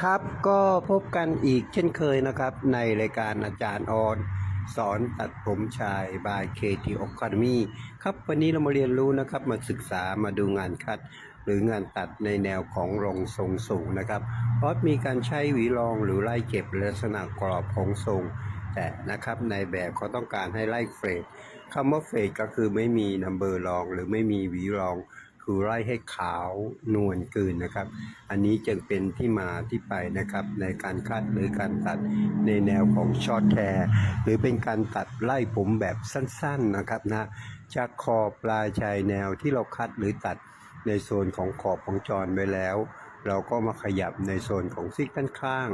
ครับก็พบกันอีกเช่นเคยนะครับ ในรายการอาจารย์ออนสอนตัดผมชายบายเคทีอ c a d e m y ครับวันนี้เรามาเรียนรู้นะครับมาศึกษามาดูงานคัด หรืองานตัดในแนวของรองทรงสูงนะครับเพราะมีการใช้หวีรองหรือไล่เก็บลักษณะกรอบของทรง แต่นะครับในแบบเขาต้องการให้ไล่เฟรดคำว่าเฟรดก็คือไม่มีนัมเบอร์รองหรือไม่มีหวีรอง คือไล่ให้ขาวนวลเกินนะครับ อันนี้จึงเป็นที่มาที่ไปนะครับ ในการคัดหรือการตัดในแนวของช็อตแคร์หรือเป็นการตัดไล่ผมแบบสั้นๆนะครับนะจากขอบปลายชายแนวที่เราคัดหรือตัดในโซนของขอบของจรไปแล้ว เราก็มาขยับในโซนของซิกด้านข้าง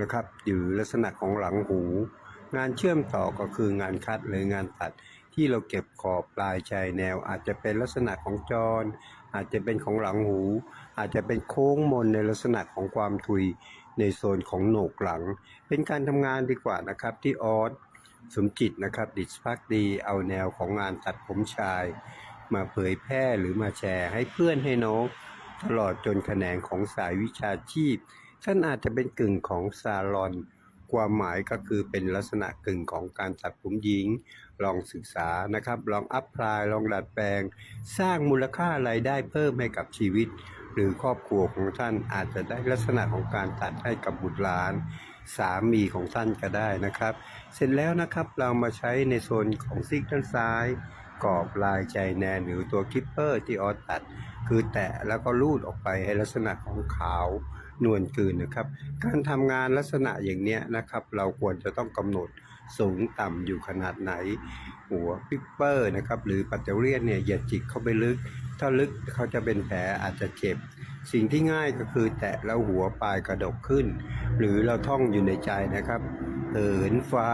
นะครับอยู่ลักษณะของหลังหู งานเชื่อมต่อก็คืองานคัดหรืองานตัด ที่เราเก็บขอบปลายชายแนว อาจจะเป็นลักษณะของจร อาจจะเป็นของหลังหู อาจจะเป็นโค้งมนในลักษณะของความทุยในโซนของโหนกหลัง เป็นการทำงานดีกว่านะครับที่ออสสมจิตนะครับดิสพักดีเอาแนวของงานตัดผมชาย มาเผยแพร่หรือมาแชร์ให้เพื่อนให้น้องตลอดจนแขนงของสายวิชาชีพท่านอาจจะเป็นกึ่งของซาลอน ความหมายก็คือเป็นลักษณะกึ่งของการตัดผมหญิง ลองศึกษานะครับ ลองอัพพลายลองดัดแปลง สร้างมูลค่ารายได้เพิ่มให้กับชีวิต หรือครอบครัวของท่านอาจจะได้ลักษณะของการตัดให้กับบุตรหลาน สามีของท่านก็ได้นะครับ เสร็จแล้วนะครับเรามาใช้ในโซนของซิกด้านซ้าย กรอบลายใจแนนหรือตัวคิปเปอร์ที่ออสตัด คือแตะแล้วก็ลูดออกไปให้ลักษณะของขาว นวลกืนนะครับ การทำงานลักษณะอย่างเนี้ยนะครับ เราควรจะต้องกำหนดสูงต่ำอยู่ขนาดไหน หัวปิปเปอร์นะครับ หรือปัตเตอร์เลียนเนี่ยอย่าจิกเข้าไปลึก ถ้าลึกเขาจะเป็นแผลอาจจะเจ็บ สิ่งที่ง่ายก็คือแตะแล้วหัวปลายกระดกขึ้น หรือเราท่องอยู่ในใจนะครับ เหินฟ้า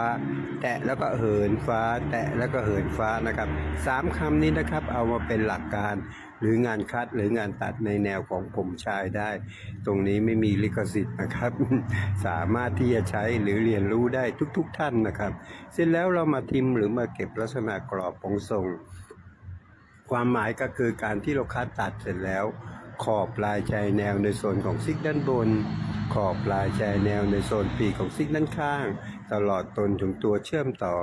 แตะแล้วก็เหินฟ้า แตะแล้วก็เหินฟ้านะครับสามคำนี้นะครับเอามาเป็นหลักการหรืองานคัดหรืองานตัดในแนวของผมชายได้ ตรงนี้ไม่มีลิขสิทธิ์นะครับ สามารถที่จะใช้หรือเรียนรู้ได้ทุกๆทท่านนะครับ เสร็จแล้วเรามาทิมหรือมาเก็บลักษณะกรอบของทรง ความหมายก็คือการที่เราคัดตัดเสร็จแล้ว ขอบลายชายแนวในโซนของซิกด้านบน ขอบปลายชายแนวในโซนปีกของซิกด้านข้าง ตลอดตนถึงตัวเชื่อมต่อ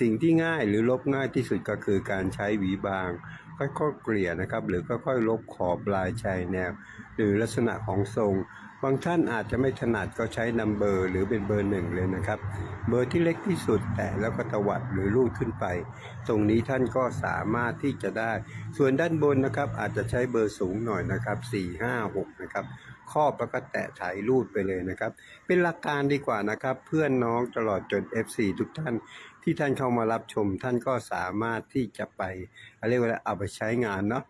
สิ่งที่ง่ายหรือลบง่ายที่สุดก็คือการใช้หวีบาง ค่อยๆเกลี่ยนะครับ หรือค่อยๆลบขอบปลายชายแนว หรือลักษณะของทรง บางท่านอาจจะไม่ถนัดก็ใช้นัมเบอร์หรือเป็นเบอร์หนึ่งเลยนะครับ เบอร์ที่เล็กที่สุดแต่แล้วก็ตวัดหรือลูดขึ้นไป ตรงนี้ท่านก็สามารถที่จะได้ ส่วนด้านบนนะครับอาจจะใช้เบอร์สูงหน่อยนะครับ4 5 6นะครับครอบแล้วก็แตะถ่ายรูดไปเลยนะครับ เป็นหลักการดีกว่านะครับ เพื่อนน้องตลอดจน FC ทุกท่านที่ท่านเข้ามารับชม ท่านก็สามารถที่จะไปเรียกว่าเอาไปใช้งานเนาะ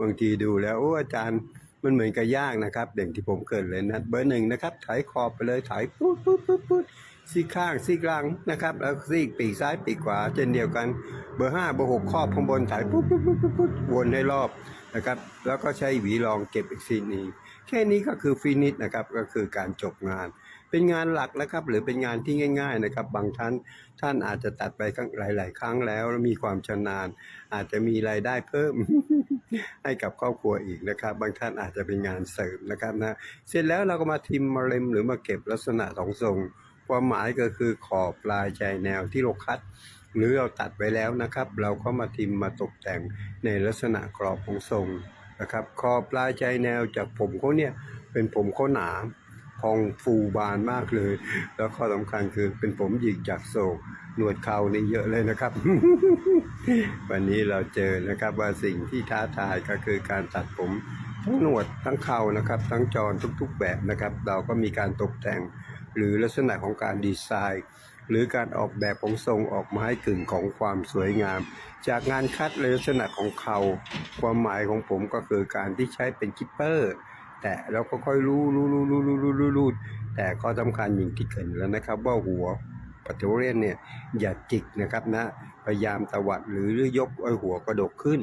บางทีดูแล้วโอ้อาจารย์ มันเหมือนกับยากนะครับเด่งที่ผมเกิดเลยนะเบอร์หนึ่งนะครับถ่ายขอบไปเลยถ่ายปุ๊บปุ๊บปุ๊บปุ๊บซีข้างซีกลางนะครับ แล้วซีกปีกซ้ายปีกขวาเช่นเดียวกัน เบอร์ห้าเบอร์หกครอบข้างบนถ่ายปุ๊บปุ๊บปุ๊บปุ๊บปุ๊บวนให้รอบนะครับ แล้วก็ใช้หวีรองเก็บอีกซีนนี้แค่นี้ก็คือฟินิชนะครับก็คือการจบงาน เป็นงานหลักนะครับ หรือเป็นงานที่ง่าย ๆนะครับ บางท่านท่านอาจจะตัดไปหลาย ๆ ครั้งแล้วแล้วมีความชำนาญ อาจจะมีรายได้เพิ่มให้กับครอบครัวอีกนะครับ บางท่านอาจจะเป็นงานเสริมนะครับนะเสร็จแล้วเราก็มาทิมมาเล็มหรือมาเก็บลักษณะของทรงความหมายก็คือขอบปลายชายแนวที่เราคัด หรือเราตัดไปแล้วนะครับ เราก็มาทิมมาตกแต่งในลักษณะกรอบของทรงนะครับ ขอบปลายชายแนวจากผมเขาเนี่ยเป็นผมเขาหนา พองฟูบานมากเลย แล้วข้อสำคัญคือเป็นผมหยิกจากโศกหนวดเขานี่เยอะเลยนะครับ วันนี้เราเจอนะครับว่าสิ่งที่ท้าทายก็คือการตัดผมทั้งหนวดทั้งเขานะครับ ทั้งจรทุกๆแบบนะครับ เราก็มีการตกแต่งหรือลักษณะของการดีไซน์ หรือการออกแบบของทรงออกมาให้กึ่งของความสวยงาม จากงานคัดลักษณะของเขา ความหมายของผมก็คือการที่ใช้เป็นคิปเปอร์ แต่เราก็ค่อยรู้รู้รู้รู้รู้รู้รูรูแต่ข้อสำคัญอย่างที่เกิดแล้วนะครับ ว่าหัวปัตเตอร์เลียนเนี่ยอย่าจิกนะครับนะพยายามตวัดหรือยกไอ้หัวกระดกขึ้น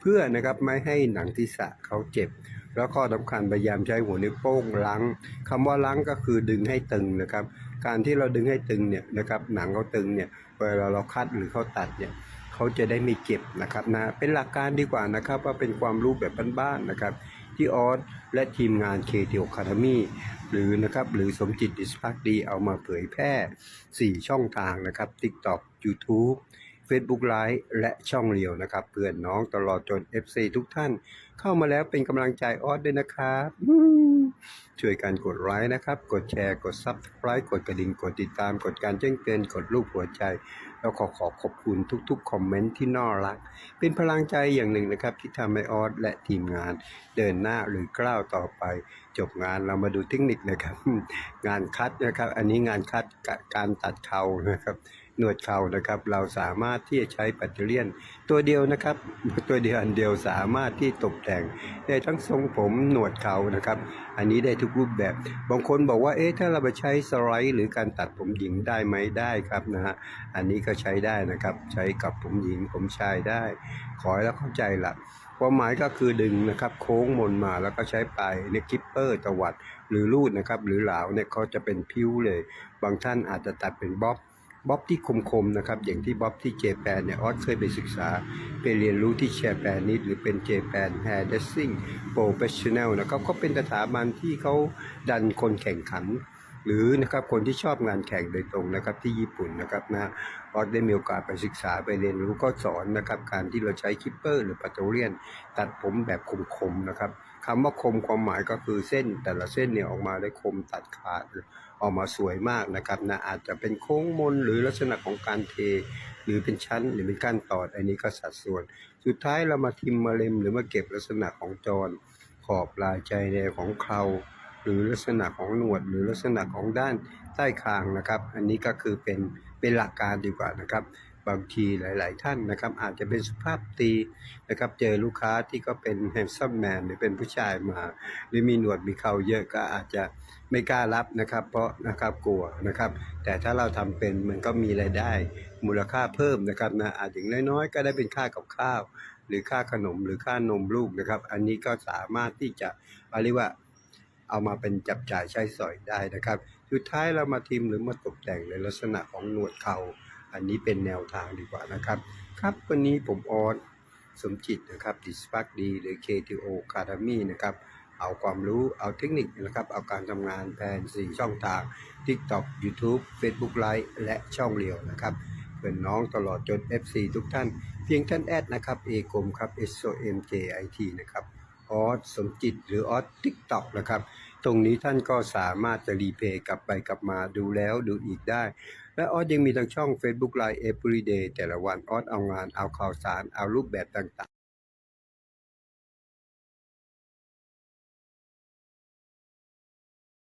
เพื่อนะครับไม่ให้หนังทิศะเขาเจ็บ แล้วข้อสำคัญพยายามใช้หัวนิ้วโป้งล้างคำว่าล้างก็คือดึงให้ตึงนะครับ การที่เราดึงให้ตึงเนี่ยนะครับหนังเขาตึงเนี่ยเวลาเราคัดหรือเขาตัดเนี่ยเขาจะได้ไม่เจ็บนะครับนะเป็นหลักการดีกว่านะครับว่าเป็นความรู้แบบบ้านๆนะครับ ที่ออสและทีมงาน k t o Academy หรือนะครับหรือสมจิตดิสพักดีเอามาเผยแพร่ 4 ช่องทางนะครับ TikTok YouTube Facebook Live และช่องเรียวนะครับ เพื่อนน้องตลอดจน FC ทุกท่านเข้ามาแล้วเป็นกำลังใจออสด้วยนะครับ ช่วยกันกดไลค์นะครับ กดแชร์กด Subscribe กดกระดิ่งกดติดตาม กดการแจ้งเตือนกดรูปหัวใจ แล้วขอขอขอบคุณทุกๆ คอมเมนต์ที่น่ารัก เป็นพลังใจอย่างหนึ่งนะครับ ที่ทำให้ออสและทีมงาน เดินหน้าหรือกล้าวต่อไป จบงานเรามาดูเทคนิคนะครับ งานคัดนะครับ อันนี้งานคัดกะการตัดเข่านะครับ หนวดเข่านะครับ เราสามารถที่จะใช้แบตเตอรี่ยนตัวเดียวนะครับ ตัวเดียวอันเดียวสามารถที่ตกแต่งได้ทั้งทรงผมหนวดเข่านะครับ อันนี้ได้ทุกรูปแบบ บางคนบอกว่าเอ๊ะถ้าเราไปใช้สไลด์หรือการตัดผมหญิงได้ไหมได้ครับนะฮะอันนี้ก็ใช้ได้นะครับ ใช้กับผมหญิงผมชายได้ ขอให้เราเข้าใจละความหมายก็คือดึงนะครับโค้งมนมาแล้วก็ใช้ปลายเนี่ยคลิปเปอร์ตวัด หรือรูดนะครับหรือเหลาเนี่ยเขาจะเป็นพิ้วเลย บางท่านอาจจะตัดเป็นบ๊อบ บ๊อบที่คมๆนะครับ อย่างที่บ๊อบที่เจแปนเนี่ยออสเคยไปศึกษา ไปเรียนรู้ที่เจแปนนิดหรือเป็นเจแปนแฮร์เดสซิ่งโปรเฟชชั่นแนลนะครับก็เป็นสถาบันที่เขาดันคนแข่งขัน หรือนะครับคนที่ชอบงานแข่งโดยตรงนะครับที่ญี่ปุ่นนะครับนะออสได้มีโอกาสไปศึกษาไปเรียนรู้ก็สอนนะครับการที่เราใช้คิปเปอร์หรือปัตเตอร์เลียน ตัดผมแบบคมๆนะครับ คำว่าคมความหมายก็คือเส้นแต่ละเส้นเนี่ยออกมาได้คมตัดขาดออกมาสวยมากนะครับนะอาจจะเป็นโค้งมนหรือลักษณะของการเท หรือเป็นชั้นหรือเป็นกานตอดอันนี้ก็สัดส่วน สุดท้ายเรามาทิมมาเล็มหรือมาเก็บลักษณะของจรขอบลายใจแนวของเคราหรือลักษณะของหนวด หรือลักษณะของด้านใต้คางนะครับ อันนี้ก็คือเป็นเป็นหลักการดีกว่านะครับ บางทีหลาย ๆ ท่านนะครับ อาจจะเป็นสุภาพตีนะครับ เจอลูกค้าที่ก็เป็นแฮนซัมแมนหรือเป็นผู้ชายมา หรือมีหนวดมีเขาเยอะก็อาจจะไม่กล้ารับนะครับ เพราะนะครับกลัวนะครับ แต่ถ้าเราทำเป็นมันก็มีรายได้มูลค่าเพิ่มนะครับนะอาจอย่างน้อย ๆ ก็ได้เป็นค่ากับข้าว หรือค่าขนมหรือค่านมลูกนะครับ อันนี้ก็สามารถที่จะเรียกว่าเอามาเป็นจับจ่ายใช้สอยได้นะครับ สุดท้ายเรามาทิมหรือมาตกแต่งในลักษณะของหนวดเข่า อันนี้เป็นแนวทางดีกว่านะครับ ครับวันนี้ผมออสสมจิตนะครับดิสพักดีหรือ KTO Academy นะครับ เอาความรู้เอาเทคนิคนะครับ เอาการทำงานแผน4ช่องทาง TikTok YouTube Facebook Live และช่องเรียวนะครับเป็นน้องตลอดจน FC ทุกท่าน เพียงท่านแอดนะครับเอกมครับ S O M J I T นะครับออสสมจิตหรือออสทิกตอกนะครับ ตรงนี้ท่านก็สามารถจะรีเพย์กลับไปกลับมาดูแล้วดูอีกได้ และออสยังมีทางช่อง Facebook Live Everyday แต่ละวันออสเอางานเอาข่าวสารเอารูปแบบต่าง